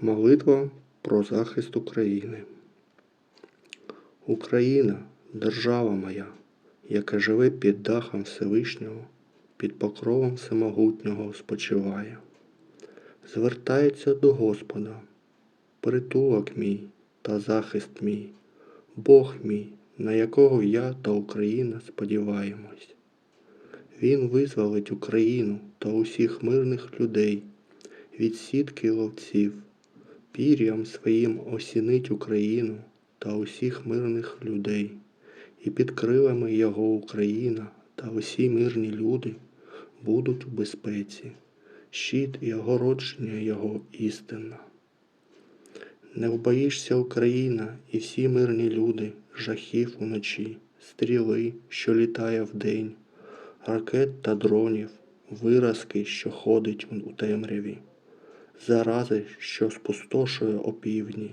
Молитва про захист України. Україна держава моя, яка живе під дахом Всевишнього, під покровом Всемогутнього спочиває. Звертається до Господа, притулок мій та захист мій, Бог мій, на якого я та Україна сподіваємось. Він визволить Україну та усіх мирних людей від сітки ловців, пір'ям своїм осінить Україну та усіх мирних людей, і під крилами Його Україна та усі мирні люди будуть у безпеці, щит і огородження Його істина. Не вбоїшся Україна і всі мирні люди, жахів уночі, стріли, що літає вдень, ракет та дронів, виразки, що ходить у темряві, зарази, що спустошує опівдні,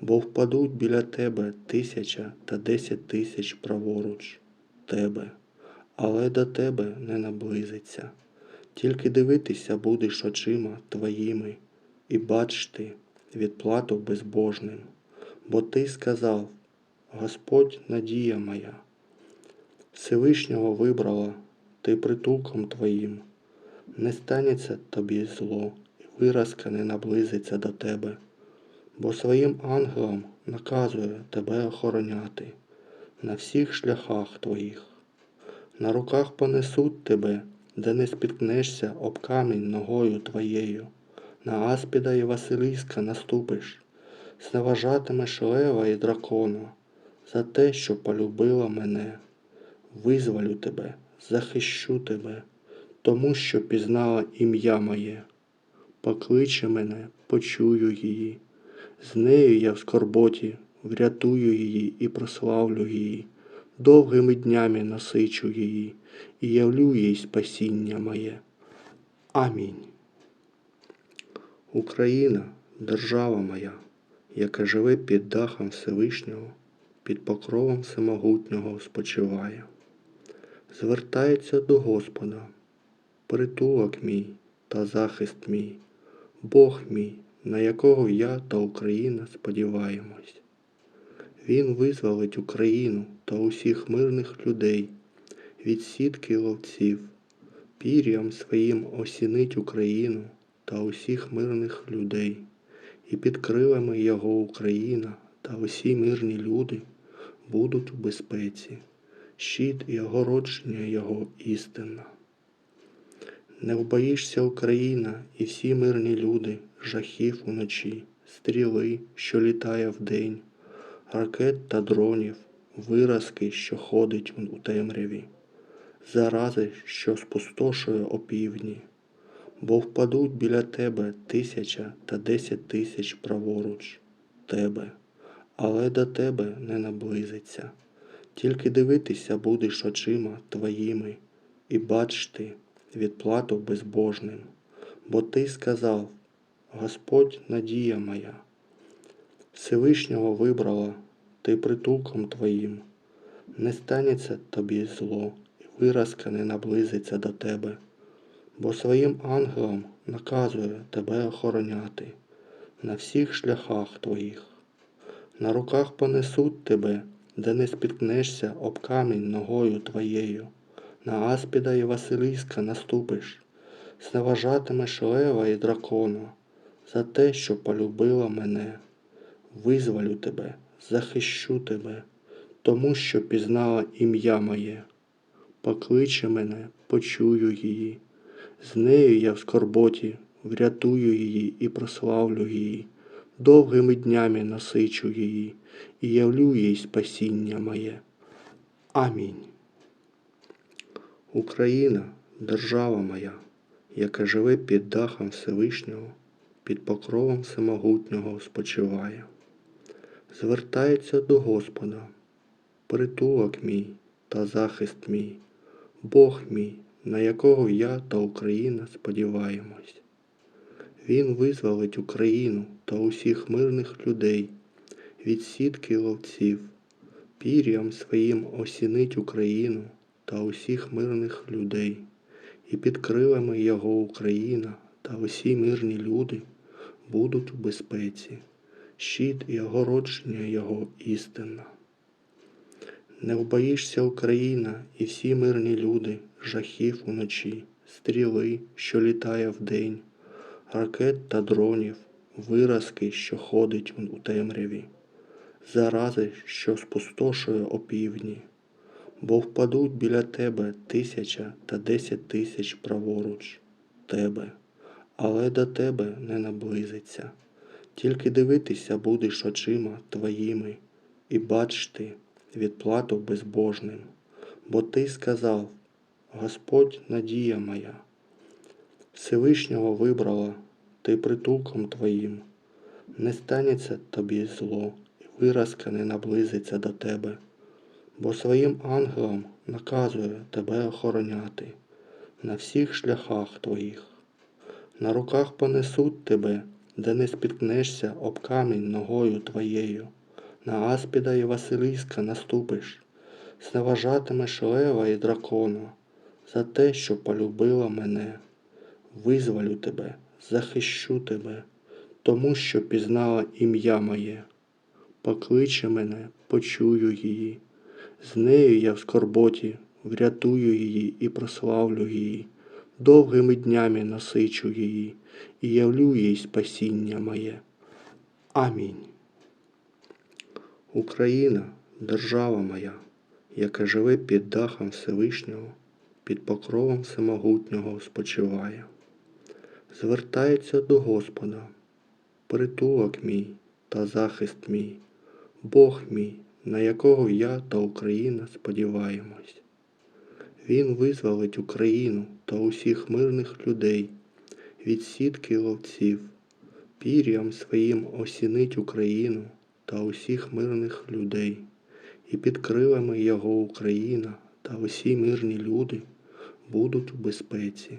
бо впадуть біля тебе тисяча та десять тисяч праворуч тебе, але до тебе не наблизиться. Тільки дивитися будеш очима твоїми і бачити відплату безбожним, бо ти сказав, Господь надія моя, Всевишнього вибрала ти притулком твоїм, не станеться тобі зло, виразка не наблизиться до тебе, бо своїм ангелам наказує тебе охороняти на всіх шляхах твоїх. На руках понесуть тебе, де не спіткнешся об камінь ногою твоєю, на аспіда і Василиська наступиш, зневажатимеш лева і дракона за те, що полюбила мене. Визволю тебе, захищу тебе, тому що пізнала ім'я моє. Покличе мене, почую її. З нею я в скорботі врятую її і прославлю її, довгими днями насичу її і явлю їй спасіння моє. Амінь. Україна держава моя, яка живе під дахом Всевишнього, під покровом Всемогутнього спочиває. Звертається до Господа, притулок мій та захист мій, Бог мій, на якого я та Україна сподіваємось. Він визволить Україну та усіх мирних людей від сітки ловців, пір'ям своїм осінить Україну та усіх мирних людей, і під крилами Його Україна та усі мирні люди будуть у безпеці, щит і огородження Його істина. Не вбоїшся Україна і всі мирні люди, жахів уночі, стріли, що літає вдень, ракет та дронів, виразки, що ходить у темряві, зарази, що спустошує опівдні, бо впадуть біля тебе тисяча та десять тисяч праворуч тебе, але до тебе не наблизиться. Тільки дивитися будеш очима твоїми і бачити відплату безбожним, бо ти сказав, Господь надія моя, Всевишнього вибрала ти притулком твоїм, не станеться тобі зло, і виразка не наблизиться до тебе, бо своїм ангелам наказує тебе охороняти на всіх шляхах твоїх. На руках понесуть тебе, де не спіткнешся об камінь ногою твоєю, на аспіда і Василиська наступиш, зневажатимеш лева і дракона за те, що полюбила мене. Визволю тебе, захищу тебе, тому що пізнала ім'я моє. Покличе мене, почую її. З нею я в скорботі врятую її і прославлю її, довгими днями насичу її і явлю їй спасіння моє. Амінь. Україна держава моя, яка живе під дахом Всевишнього, під покровом Всемогутнього спочиває. Звертається до Господа, притулок мій та захист мій, Бог мій, на якого я та Україна сподіваємось. Він визволить Україну та усіх мирних людей від сітки ловців, пір'ям своїм осінить Україну та усіх мирних людей, і під крилами Його Україна та усі мирні люди будуть у безпеці, щит і огородження його істина. Не вбоїшся Україна і всі мирні люди, жахів уночі, стріли, що літає вдень, ракет та дронів, виразки, що ходить у темряві, зарази, що спустошує опівдні, бо впадуть біля тебе тисяча та десять тисяч праворуч тебе, але до тебе не наблизиться. Тільки дивитися будеш очима твоїми і бачти відплату безбожним. Бо ти сказав, Господь надія моя, Всевишнього вибрала ти притулком твоїм, не станеться тобі зло, і виразка не наблизиться до тебе, бо своїм ангелам наказує тебе охороняти на всіх шляхах твоїх. На руках понесуть тебе, де не спіткнешся об камінь ногою твоєю. На аспіда і Василиска наступиш, зневажатимеш лева і дракона за те, що полюбила мене. Визволю тебе, захищу тебе, тому що пізнала ім'я моє. Покличе мене, почую її. З нею я в скорботі врятую її і прославлю її. Довгими днями насичу її і явлю їй спасіння моє. Амінь. Україна держава моя, яка живе під дахом Всевишнього, під покровом Всемогутнього спочиває. Звертається до Господа, притулок мій та захист мій, Бог мій, на якого я та Україна сподіваємось. Він визволить Україну та усіх мирних людей від сітки ловців, пір'ям своїм осінить Україну та усіх мирних людей, і під крилами його Україна та усі мирні люди будуть у безпеці,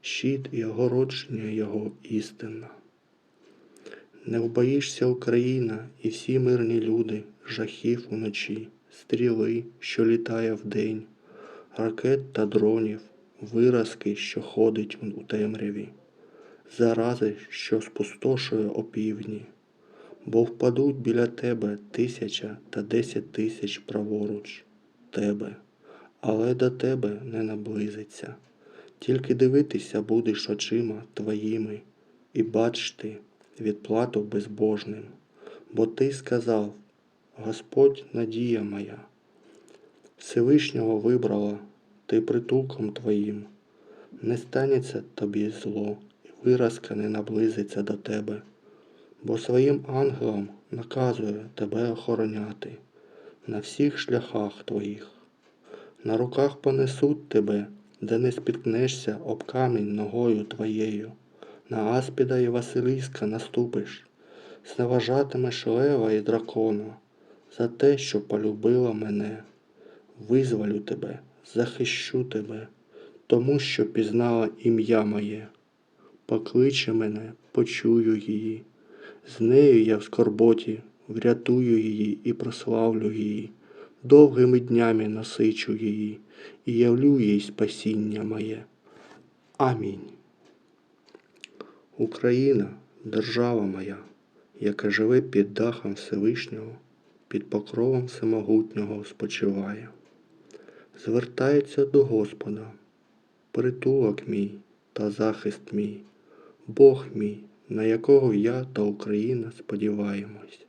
щит і огородження його істина. Не вбоїшся Україна і всі мирні люди, жахів уночі, стріли, що літає вдень, ракет та дронів, виразки, що ходить у темряві, зарази, що спустошує опівдні, бо впадуть біля тебе тисяча та десять тисяч праворуч тебе, але до тебе не наблизиться. Тільки дивитися будеш очима твоїми і бачти відплату безбожним. Бо ти сказав, Господь надія моя, Всевишнього вибрала ти притулком твоїм, не станеться тобі зло, і виразка не наблизиться до тебе, бо своїм ангелам наказує тебе охороняти на всіх шляхах твоїх. На руках понесуть тебе, де не спіткнешся об камінь ногою твоєю. На аспіда і Василиска наступиш, зневажатимеш лева і дракона за те, що полюбила мене. Визволю тебе, захищу тебе, тому що пізнала ім'я моє. Покличе мене, почую її. З нею я в скорботі врятую її і прославлю її. Довгими днями насичу її і явлю їй спасіння моє. Амінь. Україна держава моя, яка живе під дахом Всевишнього, під покровом Всемогутнього спочиває. Звертається до Господа, притулок мій та захист мій, Бог мій, на якого я та Україна сподіваємось.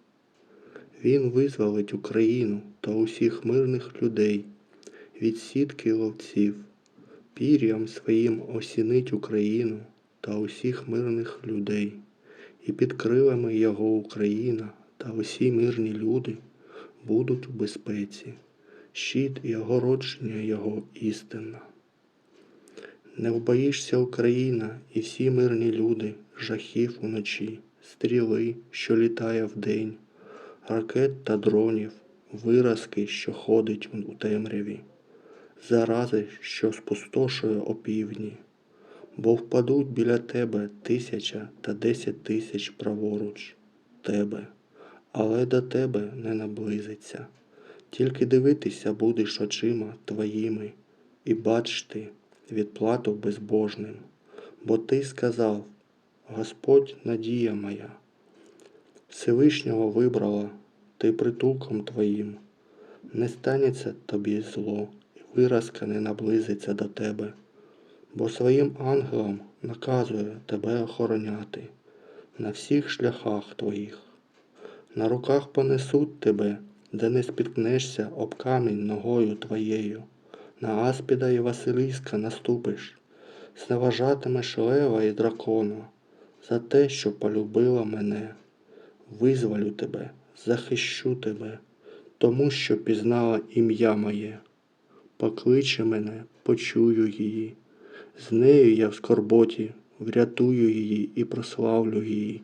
Він визволить Україну та усіх мирних людей від сітки ловців, пір'ям своїм осінить Україну та усіх мирних людей, і під крилами його Україна та усі мирні люди будуть у безпеці, щит і огородження його істина. Не вбоїшся Україна і всі мирні люди, жахів уночі, стріли, що літає вдень, ракет та дронів, виразки, що ходить у темряві, зарази, що спустошує опівдні, бо впадуть біля тебе тисяча та десять тисяч праворуч тебе, але до тебе не наблизиться. Тільки дивитися будеш очима твоїми і бачти відплату безбожним. Бо ти сказав, Господь надія моя. Всевишнього вибрала, ти притулком твоїм. Не станеться тобі зло, і виразка не наблизиться до тебе, бо своїм ангелам наказує тебе охороняти на всіх шляхах твоїх. На руках понесуть тебе, де не спіткнешся об камінь ногою твоєю. На аспіда і Василиська наступиш, зневажатимеш лева і дракона за те, що полюбила мене. Визволю тебе, захищу тебе, тому що пізнала ім'я моє. Покличе мене, почую її. З нею я в скорботі врятую її і прославлю її.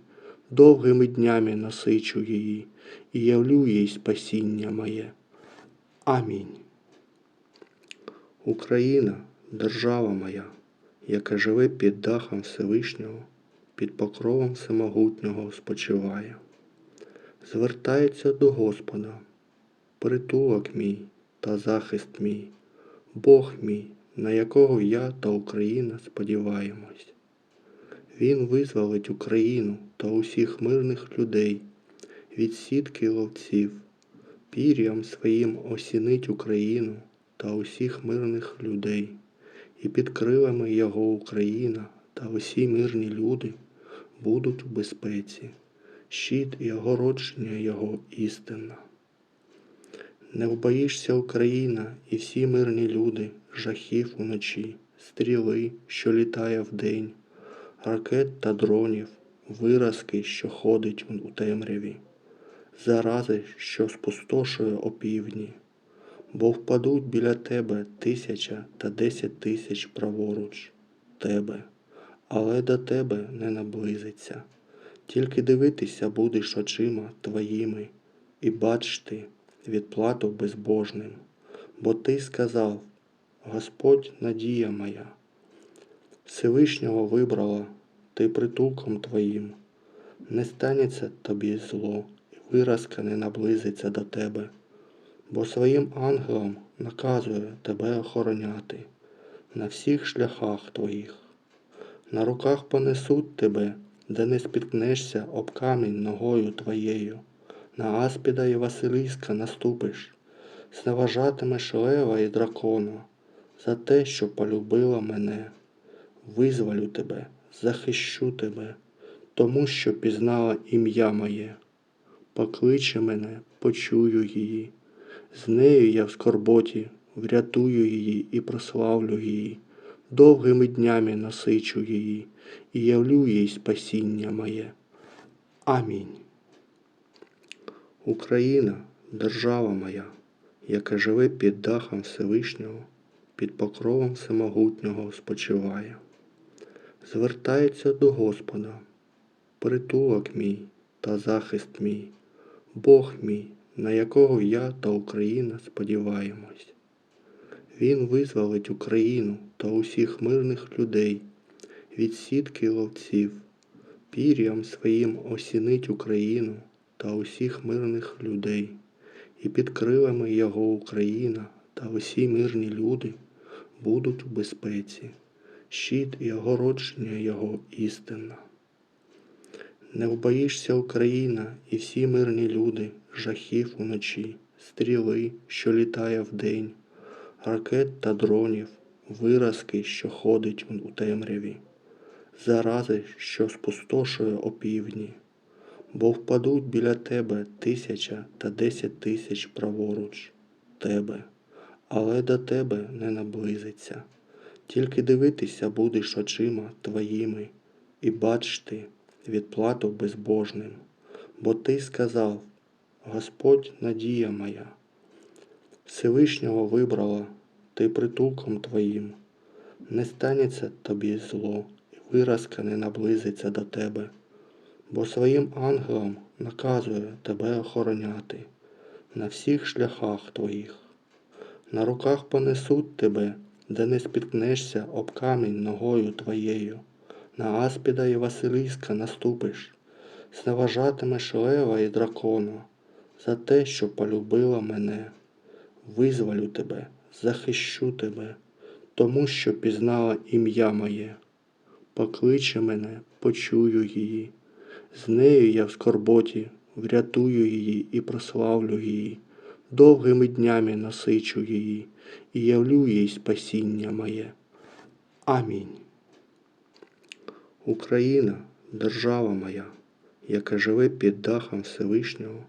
Довгими днями насичу її і явлю їй спасіння моє. Амінь. Україна держава моя, яка живе під дахом Всевишнього, під покровом Всемогутнього спочиває. Звертається до Господа, притулок мій та захист мій, Бог мій, на якого я та Україна сподіваємось. Він визволить Україну та усіх мирних людей від сітки ловців, пір'ям своїм осінить Україну та усіх мирних людей, і під крилами Його Україна та усі мирні люди будуть у безпеці, щит і огородження Його істина. Не вбоїшся Україна і всі мирні люди, жахів уночі, стріли, що літає вдень, ракет та дронів, виразки, що ходить у темряві, зарази, що спустошує опівдні, бо впадуть біля тебе тисяча та десять тисяч праворуч тебе, але до тебе не наблизиться. Тільки дивитися будеш очима твоїми і бачити відплату безбожним, бо ти сказав, Господь надія моя. Всевишнього вибрала, ти притулком твоїм. Не станеться тобі зло, і виразка не наблизиться до тебе, бо своїм ангелам наказує тебе охороняти на всіх шляхах твоїх. На руках понесуть тебе, де не спіткнешся об камінь ногою твоєю. На аспіда і Василиська наступиш, зневажатимеш лева і дракона за те, що полюбила мене. Визволю тебе, захищу тебе, тому що пізнала ім'я моє. Покличе мене, почую її. З нею я в скорботі врятую її і прославлю її. Довгими днями насичу її і явлю їй спасіння моє. Амінь. Україна держава моя, яка живе під дахом Всевишнього, під покровом Всемогутнього спочиває. Звертається до Господа, притулок мій та захист мій, Бог мій, на якого я та Україна сподіваємось. Він визволить Україну та усіх мирних людей від сітки ловців, пір'ям своїм осінить Україну та усіх мирних людей, і під крилами Його Україна та усі мирні люди будуть у безпеці, щит і огородження Його істина. Не вбоїшся Україна і всі мирні люди, жахів уночі, стріли, що літає вдень, ракет та дронів, виразки, що ходить у темряві, зарази, що спустошує опівдні, бо впадуть біля тебе тисяча та десять тисяч праворуч тебе, але до тебе не наблизиться. Тільки дивитися будеш очима твоїми і бачити відплату безбожним, бо ти сказав, Господь надія моя. Всевишнього вибрала, ти притулком твоїм. Не станеться тобі зло, і виразка не наблизиться до тебе, бо своїм ангелам наказує тебе охороняти на всіх шляхах твоїх. На руках понесуть тебе, де не спіткнешся об камінь ногою твоєю. На аспіда і Василиська наступиш, зневажатимеш лева і дракона за те, що полюбила мене. Визволю тебе, захищу тебе, тому що пізнала ім'я моє. Покличе мене, почую її. З нею я в скорботі, врятую її і прославлю її. Довгими днями насичу її і явлю їй спасіння моє. Амінь. Україна держава моя, яка живе під дахом Всевишнього,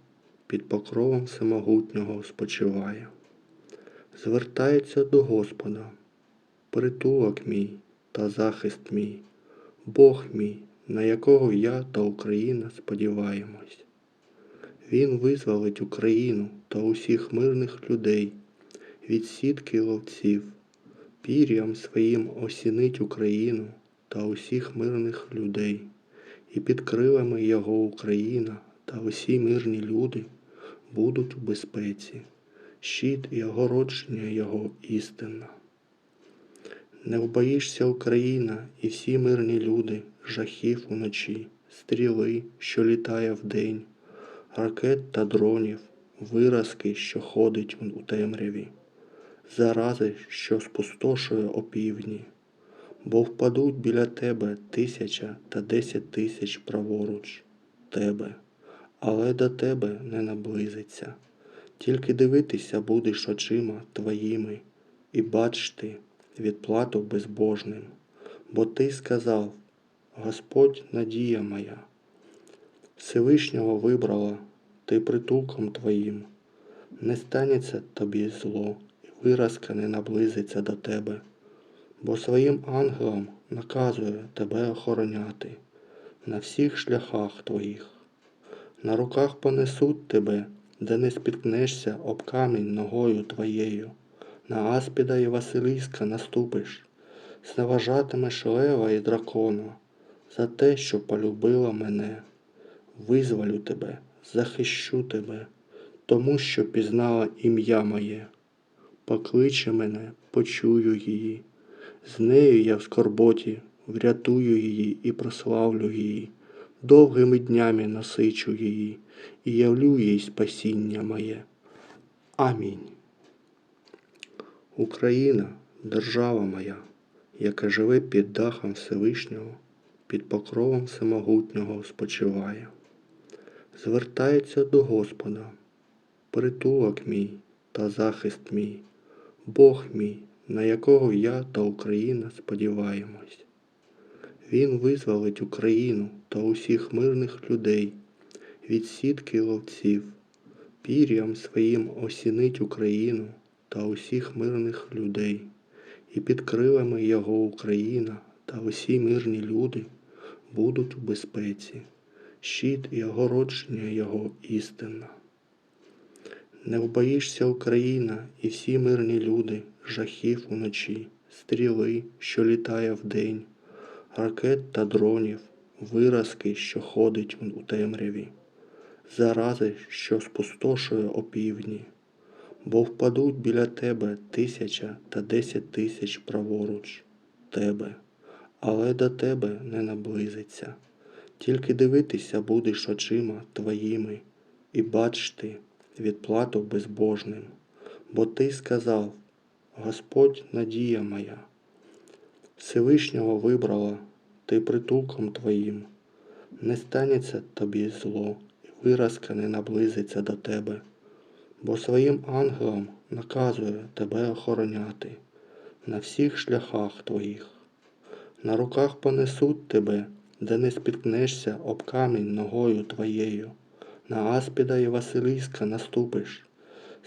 під покровом Всемогутнього спочиває. Звертається до Господа, притулок мій та захист мій, Бог мій, на якого я та Україна сподіваємось. Він визволить Україну та усіх мирних людей від сітки ловців, пір'ям своїм осінить Україну та усіх мирних людей, і під крилами Його Україна та усі мирні люди будуть у безпеці, щит і огородження Його істина. Не вбоїшся Україна і всі мирні люди, жахів уночі, стріли, що літає вдень, ракет та дронів, виразки, що ходить у темряві, зарази, що спустошує опівдні, бо впадуть біля тебе тисяча та десять тисяч праворуч тебе, але до тебе не наблизиться. Тільки дивитися будеш очима твоїми і бачити відплату безбожним, бо ти сказав, Господь надія моя, Всевишнього вибрала ти притулком твоїм, не станеться тобі зло, і виразка не наблизиться до тебе, бо своїм ангелам наказує тебе охороняти на всіх шляхах твоїх. На руках понесуть тебе, де не спіткнешся об камінь ногою твоєю, на аспіда і Василиска наступиш, зневажатимеш лева і дракона за те, що полюбила мене. Визволю тебе, захищу тебе, тому що пізнала ім'я моє. Покличе мене, почую її. З нею я в скорботі, врятую її і прославлю її. Довгими днями насичу її і явлю їй спасіння моє. Амінь. Україна держава моя, яка живе під дахом Всевишнього, під покровом Всемогутнього спочиває. Звертається до Господа, притулок мій та захист мій, Бог мій, на якого я та Україна сподіваємось. Він визволить Україну та усіх мирних людей від сітки ловців, пір'ям своїм осінить Україну та усіх мирних людей, і під крилами Його Україна та усі мирні люди будуть у безпеці, щит і огородження Його істина. Не вбоїшся Україна і всі мирні люди, жахів уночі, стріли, що літає вдень, ракет та дронів, виразки, що ходить у темряві, зарази, що спустошує опівдні, бо впадуть біля тебе тисяча та десять тисяч праворуч тебе, але до тебе не наблизиться. Тільки дивитися будеш очима твоїми і бачити відплату безбожним, бо ти сказав, Господь надія моя, Всевишнього вибрала ти притулком твоїм, не станеться тобі зло, і виразка не наблизиться до тебе, бо своїм ангелам наказує тебе охороняти на всіх шляхах твоїх. На руках понесуть тебе, де не спіткнешся об камінь ногою твоєю, на аспіда і Василиска наступиш,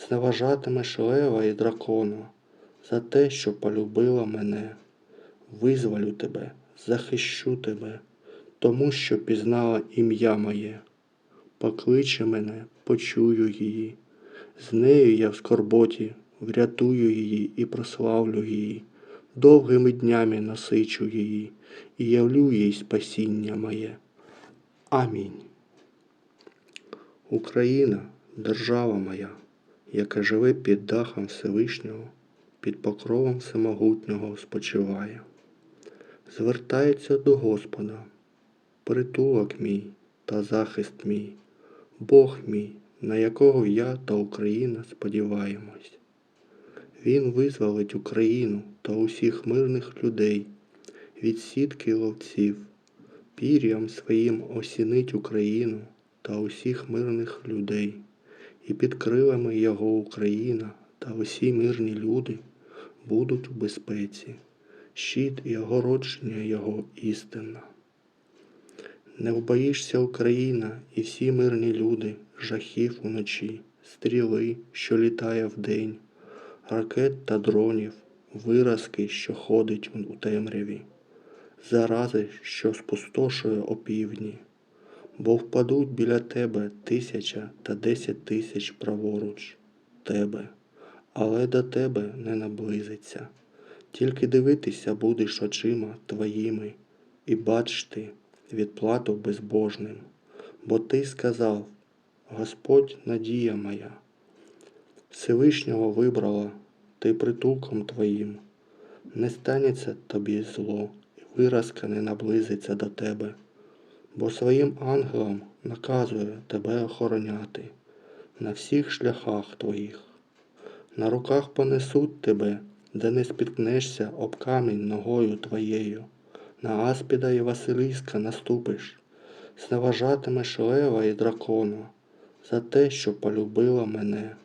зневажатимеш лева і дракона за те, що полюбила мене. Визволю тебе, захищу тебе, тому що пізнала ім'я моє. Покличе мене, почую її. З нею я в скорботі, врятую її і прославлю її. Довгими днями насичу її і явлю їй спасіння моє. Амінь. Україна держава моя, яка живе під дахом Всевишнього, під покровом Всемогутнього спочиває. Звертається до Господа, притулок мій та захист мій, Бог мій, на якого я та Україна сподіваємось. Він визволить Україну та усіх мирних людей від сітки ловців, пір'ям своїм осінить Україну та усіх мирних людей, і під крилами його Україна та усі мирні люди будуть у безпеці, щит і огородження його істина. Не вбоїшся Україна і всі мирні люди, жахів уночі, стріли, що літає вдень, ракет та дронів, виразки, що ходить у темряві, зарази, що спустошує опівдні, бо впадуть біля тебе тисяча та десять тисяч праворуч тебе, але до тебе не наблизиться. Тільки дивитися будеш очима твоїми і бачити відплату безбожним. Бо ти сказав, Господь надія моя, Всевишнього вибрала ти притулком твоїм, не станеться тобі зло, і виразка не наблизиться до тебе, бо своїм ангелам наказує тебе охороняти на всіх шляхах твоїх. На руках понесуть тебе, де не спіткнешся об камінь ногою твоєю. На аспіда і Василиска наступиш, зневажатимеш лева і дракона за те, що полюбила мене.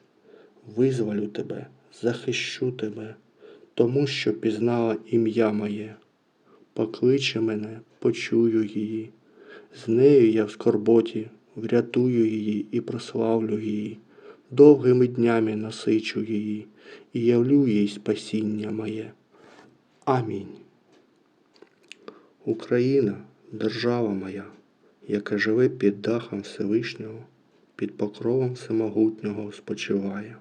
Визволю тебе, захищу тебе, тому що пізнала ім'я моє. Покличе мене, почую її. З нею я в скорботі врятую її і прославлю її. Довгими днями насичу її і явлю їй спасіння моє. Амінь. Україна держава моя, яка живе під дахом Всевишнього, під покровом Всемогутнього спочиває.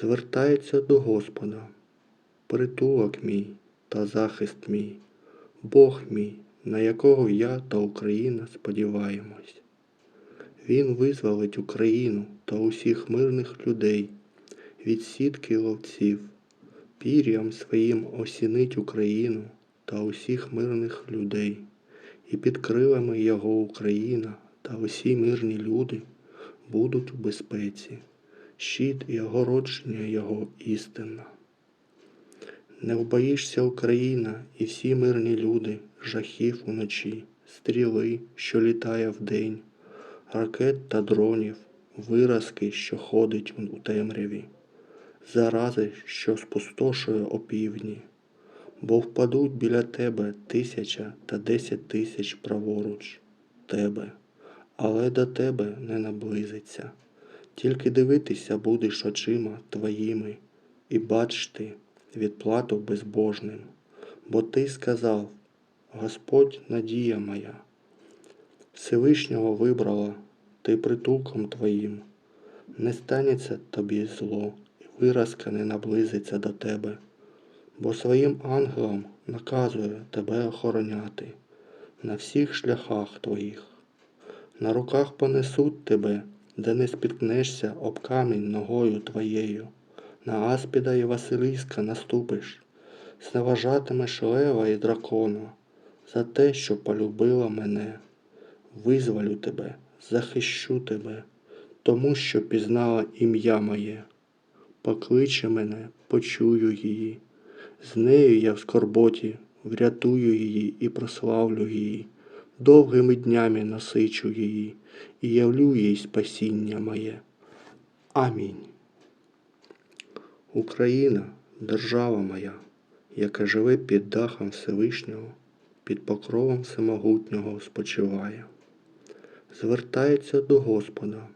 Звертається до Господа, притулок мій та захист мій, Бог мій, на якого я та Україна сподіваємось. Він визволить Україну та усіх мирних людей від сітки ловців, пір'ям своїм осінить Україну та усіх мирних людей, і під крилами його Україна та усі мирні люди будуть у безпеці, щит і огородження його істина. Не вбоїшся Україна і всі мирні люди, жахів уночі, стріли, що літає вдень, ракет та дронів, виразки, що ходить у темряві, зарази, що спустошує опівдні, бо впадуть біля тебе тисяча та десять тисяч праворуч тебе, але до тебе не наблизиться. Тільки дивитися будеш очима твоїми і бачити відплату безбожним. Бо ти сказав, Господь надія моя, Всевишнього вибрала ти притулком твоїм, не станеться тобі зло, і виразка не наблизиться до тебе, бо своїм ангелам наказує тебе охороняти на всіх шляхах твоїх. На руках понесуть тебе, де не спіткнешся об камінь ногою твоєю. На аспіда і Василиска наступиш, зневажатимеш лева і дракона за те, що полюбила мене. Визволю тебе, захищу тебе, тому що пізнала ім'я моє. Покличе мене, почую її. З нею я в скорботі врятую її і прославлю її. Довгими днями насичу її і явлю їй спасіння моє. Амінь. Україна держава моя, яка живе під дахом Всевишнього, під покровом Всемогутнього спочиває. Звертається до Господа,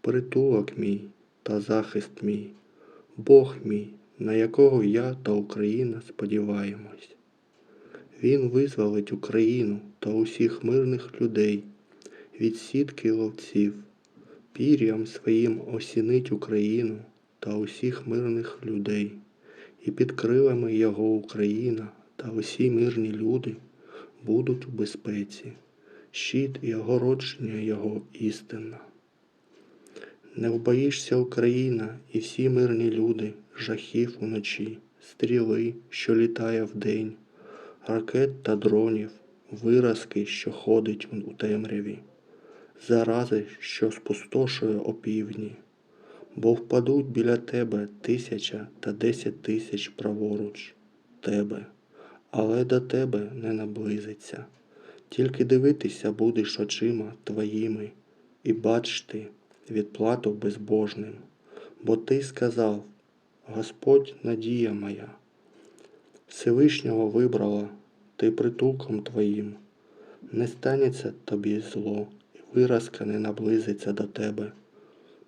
притулок мій та захист мій, Бог мій, на якого я та Україна сподіваємось. Він визволить Україну та усіх мирних людей від сітки ловців, пір'ям своїм осінить Україну та усіх мирних людей, і під крилами його Україна та усі мирні люди будуть у безпеці, щит і огородження його істина. Не вбоїшся Україна і всі мирні люди, жахів уночі, стріли, що літає вдень, ракет та дронів, виразки, що ходить у темряві, зарази, що спустошує опівдні, бо впадуть біля тебе тисяча та десять тисяч праворуч тебе, але до тебе не наблизиться. Тільки дивитися будеш очима твоїми і бачити відплату безбожним. Бо ти сказав, Господь надія моя, Всевишнього вибрала ти притулком твоїм, не станеться тобі зло, і виразка не наблизиться до тебе,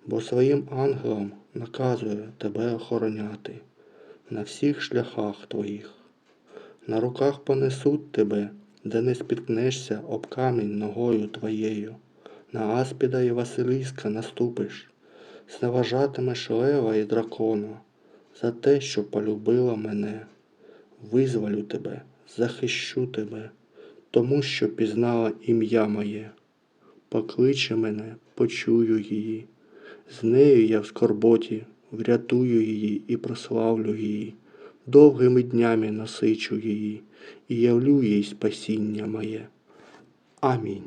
бо своїм ангелам наказує тебе охороняти на всіх шляхах твоїх. На руках понесуть тебе, де не спіткнешся об камінь ногою твоєю. На аспіда і Василиска наступиш, зневажатимеш лева і дракона за те, що полюбила мене. Визволю тебе, захищу тебе, тому що пізнала ім'я моє. Покличе мене, почую її. З нею я в скорботі врятую її і прославлю її. Довгими днями насичу її і явлю їй спасіння моє. Амінь.